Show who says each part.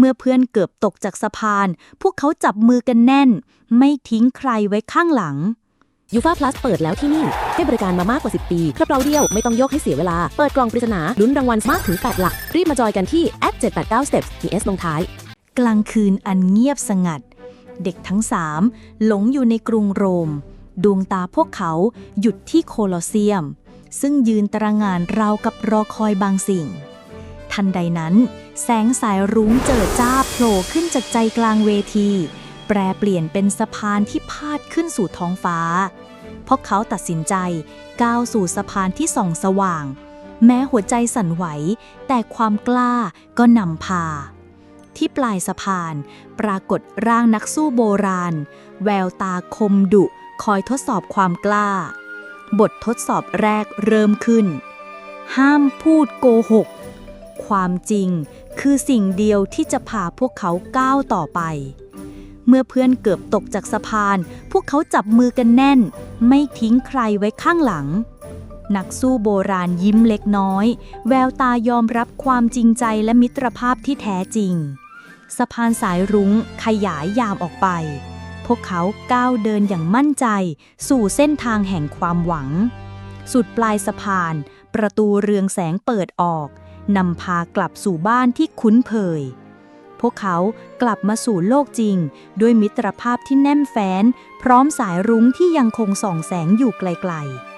Speaker 1: เมื่อเพื่อนเกือบตกจากสะพาน พวกเขาจับมือกันแน่น ไม่ทิ้งใครไว้ข้างหลัง
Speaker 2: ยูฟา Plus เปิดแล้วที่นี่ ให้บริการมามากกว่า 10 ปีครับเราเดียวไม่ต้องโยกให้เสียเวลา เปิดกล่องปริศนาลุ้นรางวัลมากถึง 8 หลัก รีบมาจอยกันที่ @789 steps มี S ลงท้าย
Speaker 1: กลางคืนอันเงียบสงัด เด็กทั้งสามหลงอยู่ในกรุงโรม ดวงตาพวกเขาหยุดที่โคลอเซียม ซึ่งยืนตระหงานราวกับรอคอยบางสิ่ง ทันใดนั้น แสงสายรุ้งเจิดจ้าโผล่ขึ้นจากใจกลางเวที แปรเปลี่ยนเป็นสะพานที่พาดขึ้นสู่ท้องฟ้า พวกเขาตัดสินใจก้าวสู่สะพานที่ส่องสว่าง แม้หัวใจสั่นไหว แต่ความกล้าก็นำพา ที่ปลายสะพาน ปรากฏร่างนักสู้โบราณ แววตาคมดุคอยทดสอบความกล้า บททดสอบแรกเริ่มขึ้น ห้ามพูดโกหก ความจริง คือสิ่งเดียวที่จะพาพวกเขาก้าวต่อไป เมื่อเพื่อนเกือบตกจากสะพาน พวกเขาจับมือกันแน่น ไม่ทิ้งใครไว้ข้างหลัง นักสู้โบราณยิ้มเล็กน้อย แววตายอมรับความจริงใจและมิตรภาพที่แท้จริง สะพานสายรุ้งขยายยามออกไป พวกเขาก้าวเดินอย่างมั่นใจ สู่เส้นทางแห่งความหวังสุดปลายสะพาน ประตูเรืองแสงเปิดออก นำพากลับสู่บ้านที่คุ้นเคย พวกเขากลับมาสู่โลกจริง ด้วยมิตรภาพที่แน่นแฟ้น พร้อมสายรุ้งที่ยังคงส่องแสงอยู่ไกลๆ